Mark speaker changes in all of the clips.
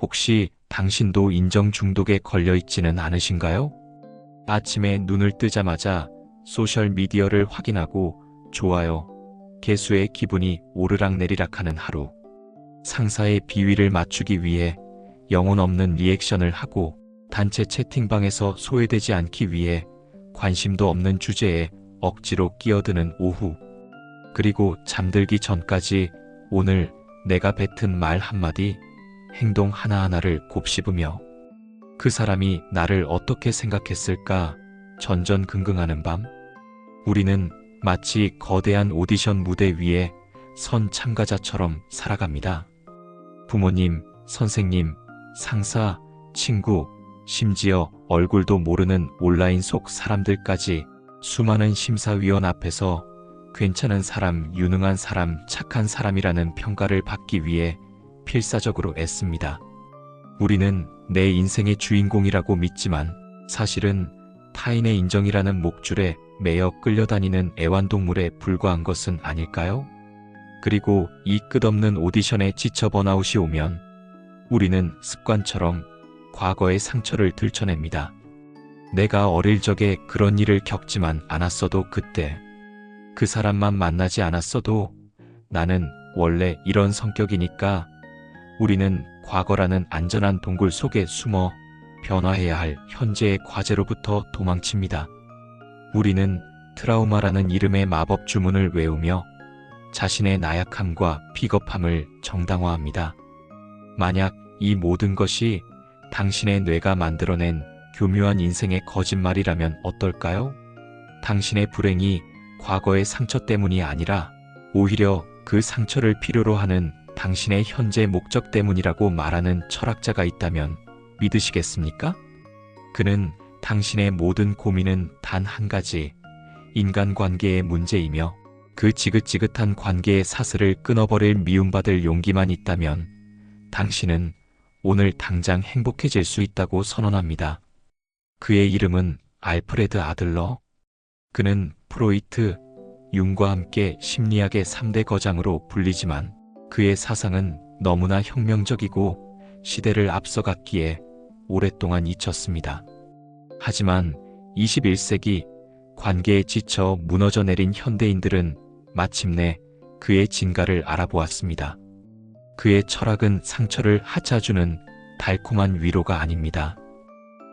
Speaker 1: 혹시 당신도 인정 중독에 걸려 있지는 않으신가요? 아침에 눈을 뜨자마자 소셜 미디어를 확인하고 좋아요, 개수의 기분이 오르락내리락 하는 하루. 상사의 비위를 맞추기 위해 영혼 없는 리액션을 하고 단체 채팅방에서 소외되지 않기 위해 관심도 없는 주제에 억지로 끼어드는 오후. 그리고 잠들기 전까지 오늘 내가 뱉은 말 한마디, 행동 하나하나를 곱씹으며 그 사람이 나를 어떻게 생각했을까 전전긍긍하는 밤. 우리는 마치 거대한 오디션 무대 위에 선 참가자처럼 살아갑니다. 부모님, 선생님, 상사, 친구, 심지어 얼굴도 모르는 온라인 속 사람들까지 수많은 심사위원 앞에서 괜찮은 사람, 유능한 사람, 착한 사람이라는 평가를 받기 위해 필사적으로 애씁니다. 우리는 내 인생의 주인공이라고 믿지만 사실은 타인의 인정이라는 목줄에 매여 끌려다니는 애완동물에 불과한 것은 아닐까요? 그리고 이 끝없는 오디션에 지쳐 번아웃이 오면 우리는 습관처럼 과거의 상처를 들춰냅니다. 내가 어릴 적에 그런 일을 겪지만 않았어도 그때 그 사람만 만나지 않았어도 나는 원래 이런 성격이니까 우리는 과거라는 안전한 동굴 속에 숨어 변화해야 할 현재의 과제로부터 도망칩니다. 우리는 트라우마라는 이름의 마법 주문을 외우며 자신의 나약함과 비겁함을 정당화합니다. 만약 이 모든 것이 당신의 뇌가 만들어낸 교묘한 인생의 거짓말이라면 어떨까요? 당신의 불행이 과거의 상처 때문이 아니라 오히려 그 상처를 필요로 하는 당신의 현재 목적 때문이라고 말하는 철학자가 있다면 믿으시겠습니까? 그는 당신의 모든 고민은 단 한 가지 인간관계의 문제이며 그 지긋지긋한 관계의 사슬을 끊어버릴 미움받을 용기만 있다면 당신은 오늘 당장 행복해질 수 있다고 선언합니다. 그의 이름은 알프레드 아들러. 그는 프로이트, 융과 함께 심리학의 3대 거장으로 불리지만 그의 사상은 너무나 혁명적이고 시대를 앞서갔기에 오랫동안 잊혔습니다. 하지만 21세기 관계에 지쳐 무너져 내린 현대인들은 마침내 그의 진가를 알아보았습니다. 그의 철학은 상처를 하차주는 달콤한 위로가 아닙니다.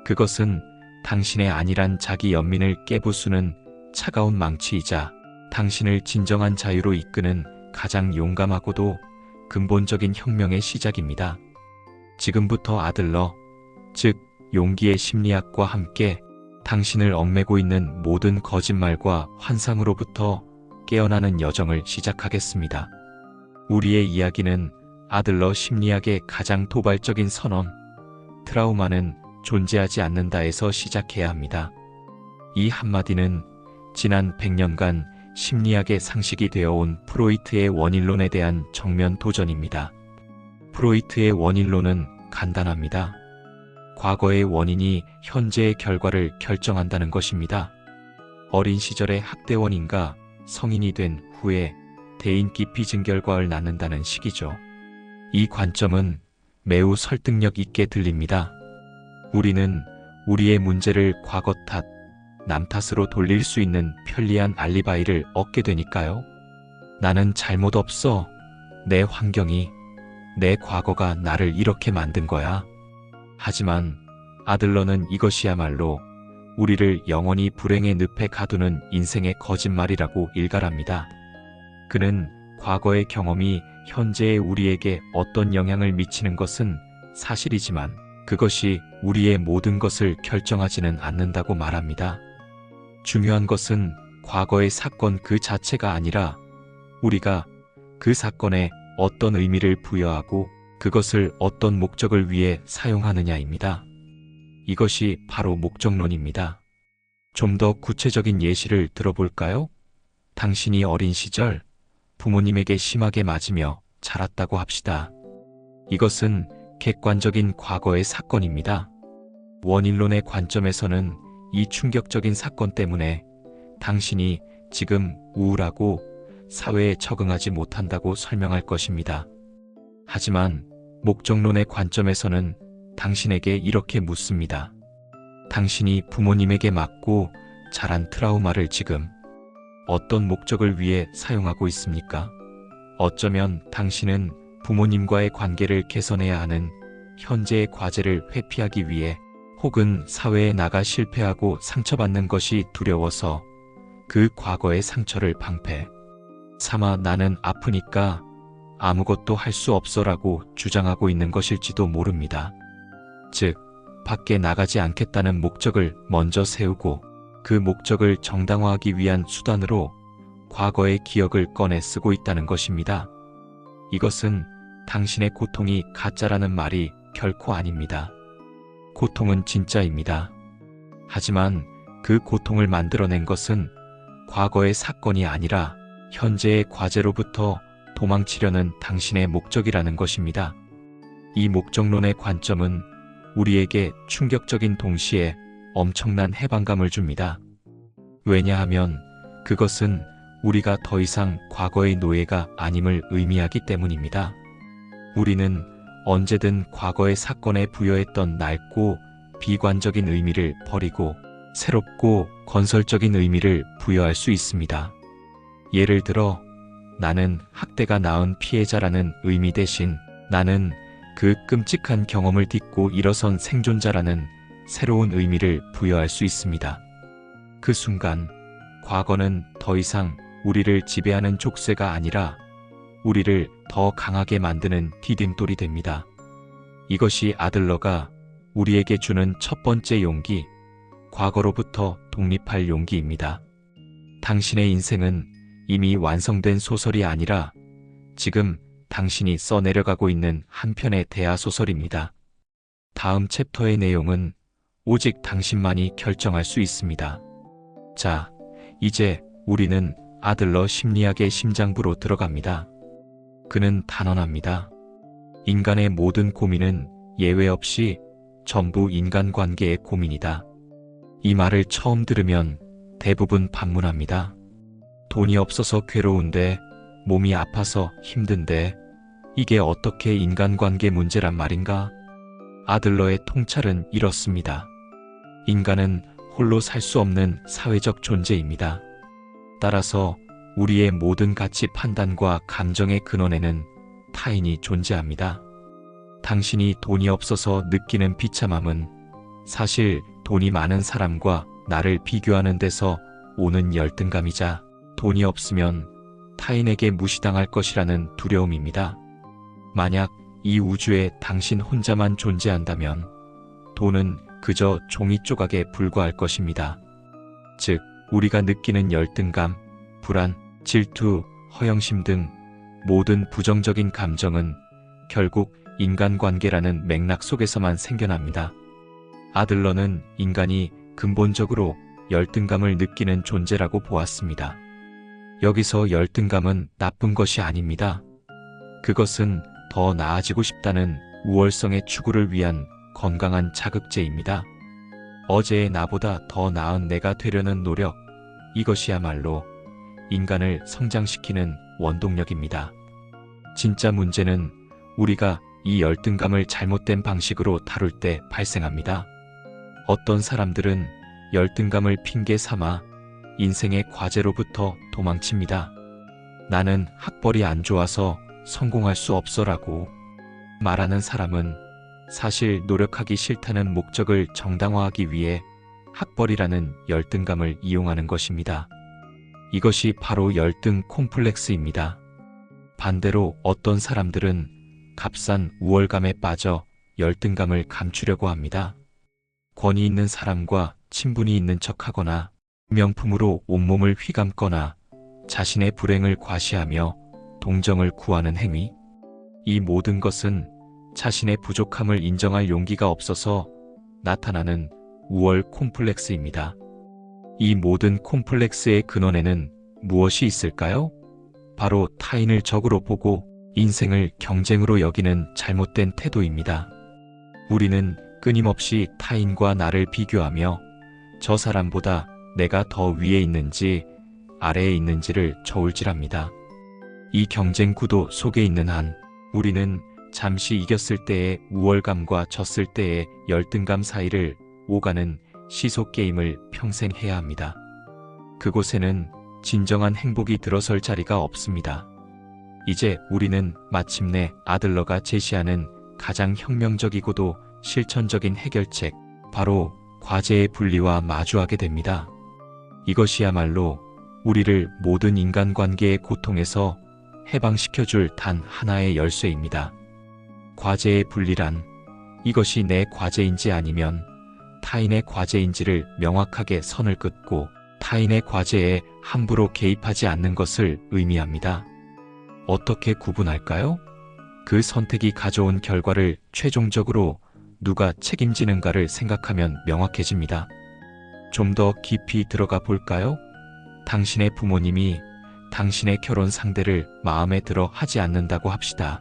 Speaker 1: 그것은 당신의 안일한 자기 연민을 깨부수는 차가운 망치이자 당신을 진정한 자유로 이끄는 가장 용감하고도 근본적인 혁명의 시작입니다. 지금부터 아들러, 즉 용기의 심리학과 함께 당신을 얽매고 있는 모든 거짓말과 환상으로부터 깨어나는 여정을 시작하겠습니다. 우리의 이야기는 아들러 심리학의 가장 도발적인 선언, 트라우마는 존재하지 않는다에서 시작해야 합니다. 이 한마디는 지난 100년간 심리학의 상식이 되어온 프로이트의 원인론에 대한 정면 도전입니다. 프로이트의 원인론은 간단합니다. 과거의 원인이 현재의 결과를 결정한다는 것입니다. 어린 시절의 학대 원인과 성인이 된 후에 대인 기 피 증 결과를 낳는다는 식이죠. 이 관점은 매우 설득력 있게 들립니다. 우리는 우리의 문제를 과거 탓, 남 탓으로 돌릴 수 있는 편리한 알리바이를 얻게 되니까요. 나는 잘못 없어. 내 환경이, 내 과거가 나를 이렇게 만든 거야. 하지만 아들러는 이것이야말로 우리를 영원히 불행의 늪에 가두는 인생의 거짓말이라고 일갈합니다. 그는 과거의 경험이 현재의 우리에게 어떤 영향을 미치는 것은 사실이지만 그것이 우리의 모든 것을 결정하지는 않는다고 말합니다. 중요한 것은 과거의 사건 그 자체가 아니라 우리가 그 사건에 어떤 의미를 부여하고 그것을 어떤 목적을 위해 사용하느냐입니다. 이것이 바로 목적론입니다. 좀 더 구체적인 예시를 들어볼까요? 당신이 어린 시절 부모님에게 심하게 맞으며 자랐다고 합시다. 이것은 객관적인 과거의 사건입니다. 원인론의 관점에서는 이 충격적인 사건 때문에 당신이 지금 우울하고 사회에 적응하지 못한다고 설명할 것입니다. 하지만 목적론의 관점에서는 당신에게 이렇게 묻습니다. 당신이 부모님에게 맞고 자란 트라우마를 지금 어떤 목적을 위해 사용하고 있습니까? 어쩌면 당신은 부모님과의 관계를 개선해야 하는 현재의 과제를 회피하기 위해 혹은 사회에 나가 실패하고 상처받는 것이 두려워서 그 과거의 상처를 방패 삼아 나는 아프니까 아무것도 할 수 없어라고 주장하고 있는 것일지도 모릅니다. 즉, 밖에 나가지 않겠다는 목적을 먼저 세우고 그 목적을 정당화하기 위한 수단으로 과거의 기억을 꺼내 쓰고 있다는 것입니다. 이것은 당신의 고통이 가짜라는 말이 결코 아닙니다. 고통은 진짜입니다. 하지만 그 고통을 만들어낸 것은 과거의 사건이 아니라 현재의 과제로부터 도망치려는 당신의 목적이라는 것입니다. 이 목적론의 관점은 우리에게 충격적인 동시에 엄청난 해방감을 줍니다. 왜냐하면 그것은 우리가 더 이상 과거의 노예가 아님을 의미하기 때문입니다. 우리는 언제든 과거의 사건에 부여했던 낡고 비관적인 의미를 버리고 새롭고 건설적인 의미를 부여할 수 있습니다. 예를 들어, 나는 학대가 낳은 피해자라는 의미 대신 나는 그 끔찍한 경험을 딛고 일어선 생존자라는 새로운 의미를 부여할 수 있습니다. 그 순간, 과거는 더 이상 우리를 지배하는 족쇄가 아니라 우리를 더 강하게 만드는 디딤돌이 됩니다. 이것이 아들러가 우리에게 주는 첫 번째 용기, 과거로부터 독립할 용기입니다. 당신의 인생은 이미 완성된 소설이 아니라 지금 당신이 써내려가고 있는 한 편의 대하소설입니다. 다음 챕터의 내용은 오직 당신만이 결정할 수 있습니다. 자, 이제 우리는 아들러 심리학의 심장부로 들어갑니다. 그는 단언합니다. 인간의 모든 고민은 예외 없이 전부 인간관계의 고민이다. 이 말을 처음 들으면 대부분 반문합니다. 돈이 없어서 괴로운데, 몸이 아파서 힘든데, 이게 어떻게 인간관계 문제란 말인가? 아들러의 통찰은 이렇습니다. 인간은 홀로 살 수 없는 사회적 존재입니다. 따라서 우리의 모든 가치 판단과 감정의 근원에는 타인이 존재합니다. 당신이 돈이 없어서 느끼는 비참함은 사실 돈이 많은 사람과 나를 비교하는 데서 오는 열등감이자 돈이 없으면 타인에게 무시당할 것이라는 두려움입니다. 만약 이 우주에 당신 혼자만 존재한다면 돈은 그저 종이 조각에 불과할 것입니다. 즉, 우리가 느끼는 열등감, 불안, 질투, 허영심 등 모든 부정적인 감정은 결국 인간관계라는 맥락 속에서만 생겨납니다. 아들러는 인간이 근본적으로 열등감을 느끼는 존재라고 보았습니다. 여기서 열등감은 나쁜 것이 아닙니다. 그것은 더 나아지고 싶다는 우월성의 추구를 위한 건강한 자극제입니다. 어제의 나보다 더 나은 내가 되려는 노력, 이것이야말로 인간을 성장시키는 원동력입니다. 진짜 문제는 우리가 이 열등감을 잘못된 방식으로 다룰 때 발생합니다. 어떤 사람들은 열등감을 핑계 삼아 인생의 과제로부터 도망칩니다. 나는 학벌이 안 좋아서 성공할 수 없어라고 말하는 사람은 사실 노력하기 싫다는 목적을 정당화하기 위해 학벌이라는 열등감을 이용하는 것입니다. 이것이 바로 열등 콤플렉스입니다. 반대로 어떤 사람들은 값싼 우월감에 빠져 열등감을 감추려고 합니다. 권위 있는 사람과 친분이 있는 척하거나 명품으로 온몸을 휘감거나 자신의 불행을 과시하며 동정을 구하는 행위. 이 모든 것은 자신의 부족함을 인정할 용기가 없어서 나타나는 우월 콤플렉스입니다. 이 모든 콤플렉스의 근원에는 무엇이 있을까요? 바로 타인을 적으로 보고 인생을 경쟁으로 여기는 잘못된 태도입니다. 우리는 끊임없이 타인과 나를 비교하며 저 사람보다 내가 더 위에 있는지 아래에 있는지를 저울질합니다. 이 경쟁 구도 속에 있는 한 우리는 잠시 이겼을 때의 우월감과 졌을 때의 열등감 사이를 오가는 시속 게임을 평생 해야 합니다. 그곳에는 진정한 행복이 들어설 자리가 없습니다. 이제 우리는 마침내 아들러가 제시하는 가장 혁명적이고도 실천적인 해결책, 바로 과제의 분리와 마주하게 됩니다. 이것이야말로 우리를 모든 인간관계의 고통에서 해방시켜줄 단 하나의 열쇠입니다. 과제의 분리란 이것이 내 과제인지 아니면 타인의 과제인지를 명확하게 선을 긋고 타인의 과제에 함부로 개입하지 않는 것을 의미합니다. 어떻게 구분할까요? 그 선택이 가져온 결과를 최종적으로 누가 책임지는가를 생각하면 명확해집니다. 좀 더 깊이 들어가 볼까요? 당신의 부모님이 당신의 결혼 상대를 마음에 들어 하지 않는다고 합시다.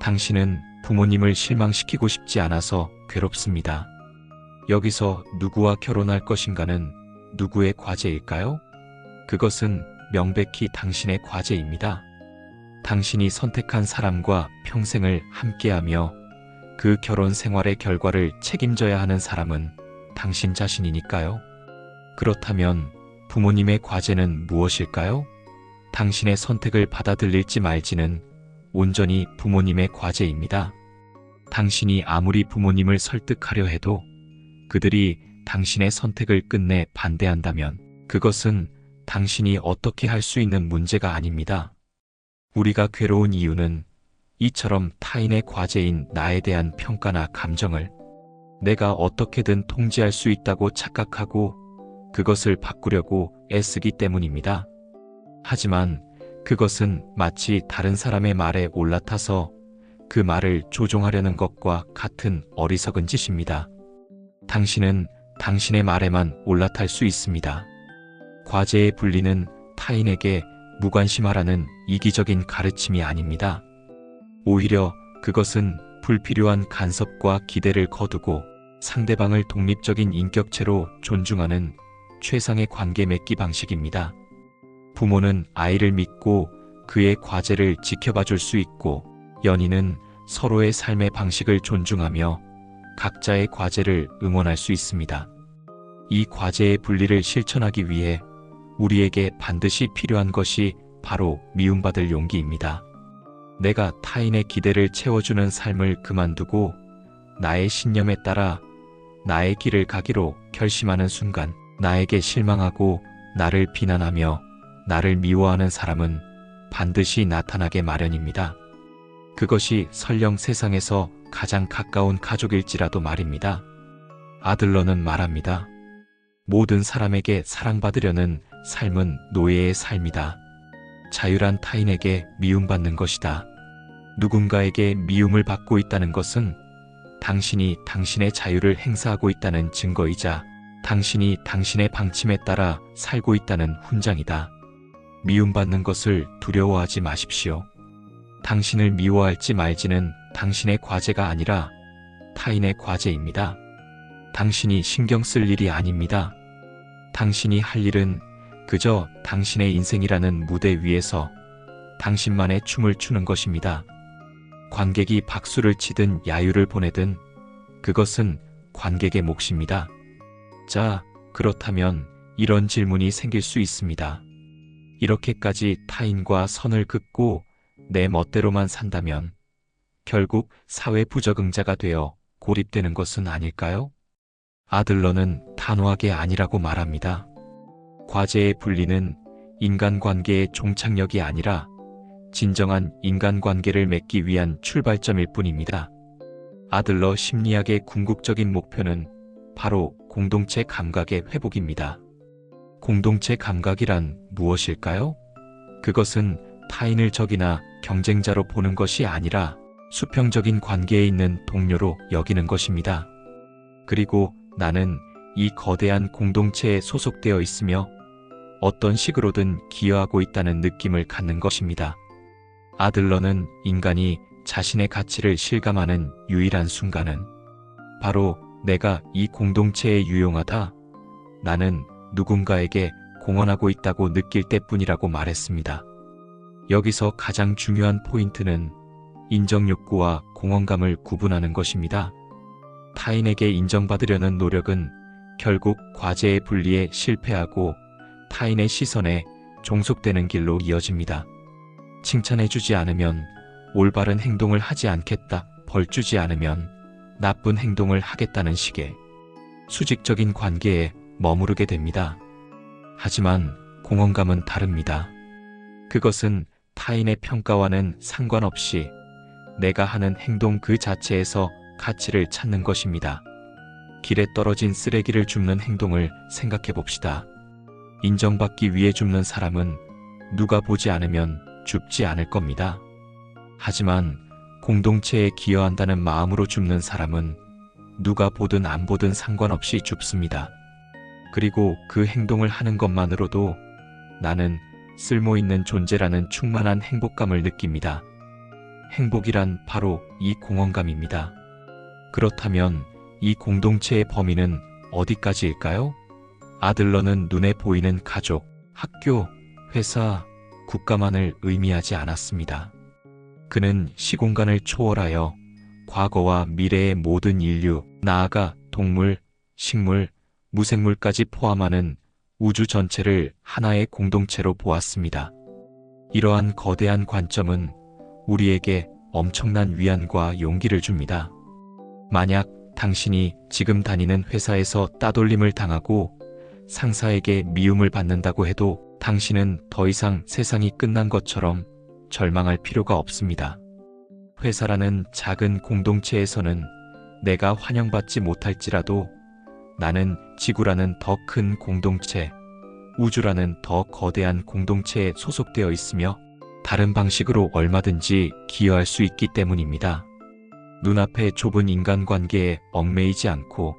Speaker 1: 당신은 부모님을 실망시키고 싶지 않아서 괴롭습니다. 여기서 누구와 결혼할 것인가는 누구의 과제일까요? 그것은 명백히 당신의 과제입니다. 당신이 선택한 사람과 평생을 함께하며 그 결혼 생활의 결과를 책임져야 하는 사람은 당신 자신이니까요. 그렇다면 부모님의 과제는 무엇일까요? 당신의 선택을 받아들일지 말지는 온전히 부모님의 과제입니다. 당신이 아무리 부모님을 설득하려 해도 그들이 당신의 선택을 끝내 반대한다면 그것은 당신이 어떻게 할 수 있는 문제가 아닙니다. 우리가 괴로운 이유는 이처럼 타인의 과제인 나에 대한 평가나 감정을 내가 어떻게든 통제할 수 있다고 착각하고 그것을 바꾸려고 애쓰기 때문입니다. 하지만 그것은 마치 다른 사람의 말에 올라타서 그 말을 조종하려는 것과 같은 어리석은 짓입니다. 당신은 당신의 말에만 올라탈 수 있습니다. 과제의 분리는 타인에게 무관심하라는 이기적인 가르침이 아닙니다. 오히려 그것은 불필요한 간섭과 기대를 거두고 상대방을 독립적인 인격체로 존중하는 최상의 관계 맺기 방식입니다. 부모는 아이를 믿고 그의 과제를 지켜봐 줄 수 있고 연인은 서로의 삶의 방식을 존중하며 각자의 과제를 응원할 수 있습니다. 이 과제의 분리를 실천하기 위해 우리에게 반드시 필요한 것이 바로 미움받을 용기입니다. 내가 타인의 기대를 채워주는 삶을 그만두고 나의 신념에 따라 나의 길을 가기로 결심하는 순간 나에게 실망하고 나를 비난하며 나를 미워하는 사람은 반드시 나타나게 마련입니다. 그것이 설령 세상에서 가장 가까운 가족일지라도 말입니다. 아들러는 말합니다. 모든 사람에게 사랑받으려는 삶은 노예의 삶이다. 자유란 타인에게 미움받는 것이다. 누군가에게 미움을 받고 있다는 것은 당신이 당신의 자유를 행사하고 있다는 증거이자 당신이 당신의 방침에 따라 살고 있다는 훈장이다. 미움받는 것을 두려워하지 마십시오. 당신을 미워할지 말지는 당신의 과제가 아니라 타인의 과제입니다. 당신이 신경 쓸 일이 아닙니다. 당신이 할 일은 그저 당신의 인생이라는 무대 위에서 당신만의 춤을 추는 것입니다. 관객이 박수를 치든 야유를 보내든 그것은 관객의 몫입니다. 자, 그렇다면 이런 질문이 생길 수 있습니다. 이렇게까지 타인과 선을 긋고 내 멋대로만 산다면 결국 사회 부적응자가 되어 고립되는 것은 아닐까요? 아들러는 단호하게 아니라고 말합니다. 과제의 분리는 인간관계의 종착역이 아니라 진정한 인간관계를 맺기 위한 출발점일 뿐입니다. 아들러 심리학의 궁극적인 목표는 바로 공동체 감각의 회복입니다. 공동체 감각이란 무엇일까요? 그것은 타인을 적이나 경쟁자로 보는 것이 아니라 수평적인 관계에 있는 동료로 여기는 것입니다. 그리고 나는 이 거대한 공동체에 소속되어 있으며 어떤 식으로든 기여하고 있다는 느낌을 갖는 것입니다. 아들러는 인간이 자신의 가치를 실감하는 유일한 순간은 바로 내가 이 공동체에 유용하다. 나는 누군가에게 공헌하고 있다고 느낄 때뿐이라고 말했습니다. 여기서 가장 중요한 포인트는 인정욕구와 공헌감을 구분하는 것입니다. 타인에게 인정받으려는 노력은 결국 과제의 분리에 실패하고 타인의 시선에 종속되는 길로 이어집니다. 칭찬해주지 않으면 올바른 행동을 하지 않겠다. 벌 주지 않으면 나쁜 행동을 하겠다는 식의 수직적인 관계에 머무르게 됩니다. 하지만 공헌감은 다릅니다. 그것은 타인의 평가와는 상관없이 내가 하는 행동 그 자체에서 가치를 찾는 것입니다. 길에 떨어진 쓰레기를 줍는 행동을 생각해 봅시다. 인정받기 위해 줍는 사람은 누가 보지 않으면 줍지 않을 겁니다. 하지만 공동체에 기여한다는 마음으로 줍는 사람은 누가 보든 안 보든 상관없이 줍습니다. 그리고 그 행동을 하는 것만으로도 나는 쓸모 있는 존재라는 충만한 행복감을 느낍니다. 행복이란 바로 이 공헌감입니다. 그렇다면 이 공동체의 범위는 어디까지일까요? 아들러는 눈에 보이는 가족, 학교, 회사, 국가만을 의미하지 않았습니다. 그는 시공간을 초월하여 과거와 미래의 모든 인류, 나아가 동물, 식물, 무생물까지 포함하는 우주 전체를 하나의 공동체로 보았습니다. 이러한 거대한 관점은 우리에게 엄청난 위안과 용기를 줍니다. 만약 당신이 지금 다니는 회사에서 따돌림을 당하고 상사에게 미움을 받는다고 해도 당신은 더 이상 세상이 끝난 것처럼 절망할 필요가 없습니다. 회사라는 작은 공동체에서는 내가 환영받지 못할지라도 나는 지구라는 더 큰 공동체, 우주라는 더 거대한 공동체에 소속되어 있으며 다른 방식으로 얼마든지 기여할 수 있기 때문입니다. 눈앞의 좁은 인간관계에 얽매이지 않고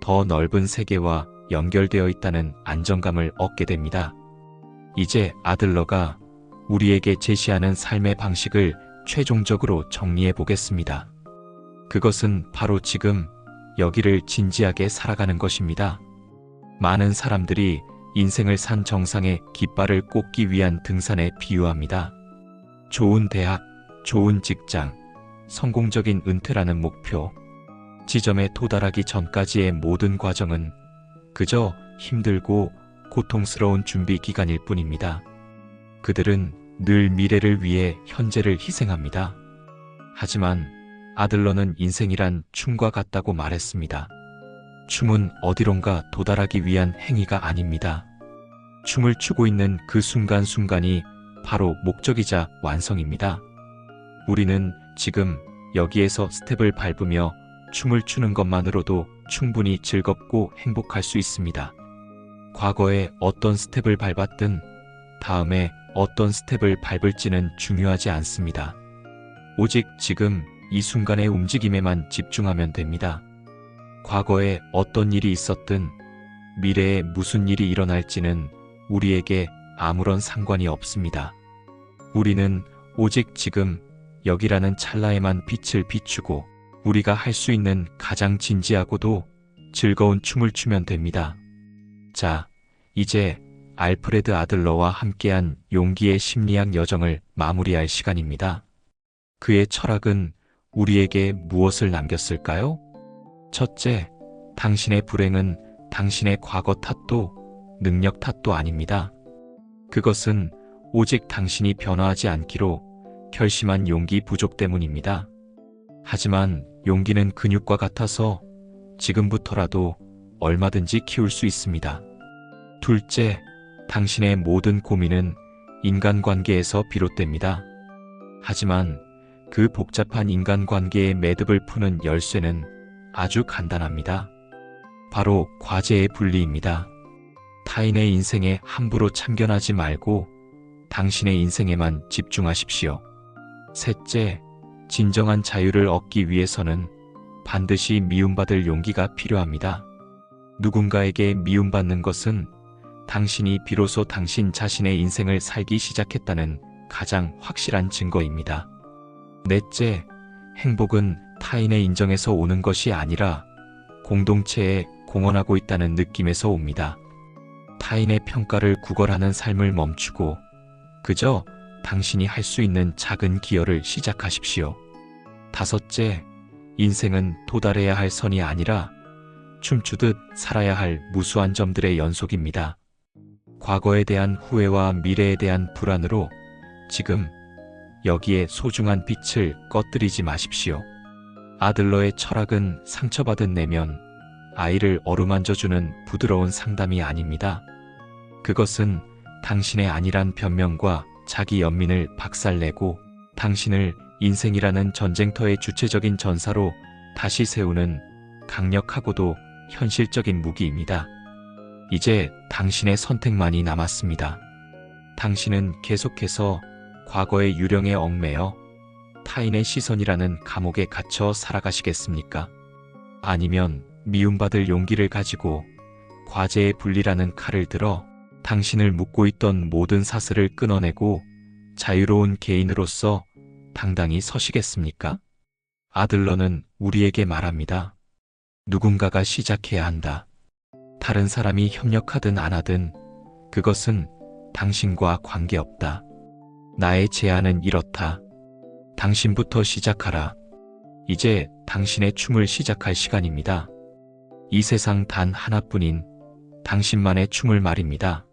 Speaker 1: 더 넓은 세계와 연결되어 있다는 안정감을 얻게 됩니다. 이제 아들러가 우리에게 제시하는 삶의 방식을 최종적으로 정리해 보겠습니다. 그것은 바로 지금 여기를 진지하게 살아가는 것입니다. 많은 사람들이 인생을 산 정상에 깃발을 꽂기 위한 등산에 비유합니다. 좋은 대학, 좋은 직장, 성공적인 은퇴라는 목표. 지점에 도달하기 전까지의 모든 과정은 그저 힘들고 고통스러운 준비 기간일 뿐입니다. 그들은 늘 미래를 위해 현재를 희생합니다. 하지만 아들러는 인생이란 춤과 같다고 말했습니다. 춤은 어디론가 도달하기 위한 행위가 아닙니다. 춤을 추고 있는 그 순간순간이 바로 목적이자 완성입니다. 우리는 지금 여기에서 스텝을 밟으며 춤을 추는 것만으로도 충분히 즐겁고 행복할 수 있습니다. 과거에 어떤 스텝을 밟았든 다음에 어떤 스텝을 밟을지는 중요하지 않습니다. 오직 지금 이 순간의 움직임에만 집중하면 됩니다. 과거에 어떤 일이 있었든 미래에 무슨 일이 일어날지는 우리에게 아무런 상관이 없습니다. 우리는 오직 지금 여기라는 찰나에만 빛을 비추고 우리가 할 수 있는 가장 진지하고도 즐거운 춤을 추면 됩니다. 자, 이제 알프레드 아들러와 함께한 용기의 심리학 여정을 마무리할 시간입니다. 그의 철학은 우리에게 무엇을 남겼을까요? 첫째, 당신의 불행은 당신의 과거 탓도 능력 탓도 아닙니다. 그것은 오직 당신이 변화하지 않기로 결심한 용기 부족 때문입니다. 하지만 용기는 근육과 같아서 지금부터라도 얼마든지 키울 수 있습니다. 둘째, 당신의 모든 고민은 인간관계에서 비롯됩니다. 하지만 그 복잡한 인간관계의 매듭을 푸는 열쇠는 아주 간단합니다. 바로 과제의 분리입니다. 타인의 인생에 함부로 참견하지 말고 당신의 인생에만 집중하십시오. 셋째, 진정한 자유를 얻기 위해서는 반드시 미움받을 용기가 필요합니다. 누군가에게 미움받는 것은 당신이 비로소 당신 자신의 인생을 살기 시작했다는 가장 확실한 증거입니다. 넷째, 행복은 타인의 인정에서 오는 것이 아니라 공동체에 공헌하고 있다는 느낌에서 옵니다. 타인의 평가를 구걸하는 삶을 멈추고 그저 당신이 할 수 있는 작은 기여를 시작하십시오. 다섯째, 인생은 도달해야 할 선이 아니라 춤추듯 살아야 할 무수한 점들의 연속입니다. 과거에 대한 후회와 미래에 대한 불안으로 지금 여기에 소중한 빛을 꺼뜨리지 마십시오. 아들러의 철학은 상처받은 내면 아이를 어루만져주는 부드러운 상담이 아닙니다. 그것은 당신의 아니란 변명과 자기 연민을 박살내고 당신을 인생이라는 전쟁터의 주체적인 전사로 다시 세우는 강력하고도 현실적인 무기입니다. 이제 당신의 선택만이 남았습니다. 당신은 계속해서 과거의 유령에 얽매여 타인의 시선이라는 감옥에 갇혀 살아가시겠습니까? 아니면 미움받을 용기를 가지고 과제의 분리라는 칼을 들어 당신을 묶고 있던 모든 사슬을 끊어내고 자유로운 개인으로서 당당히 서시겠습니까? 아들러는 우리에게 말합니다. 누군가가 시작해야 한다. 다른 사람이 협력하든 안 하든 그것은 당신과 관계없다. 나의 제안은 이렇다. 당신부터 시작하라. 이제 당신의 춤을 시작할 시간입니다. 이 세상 단 하나뿐인 당신만의 춤을 말입니다.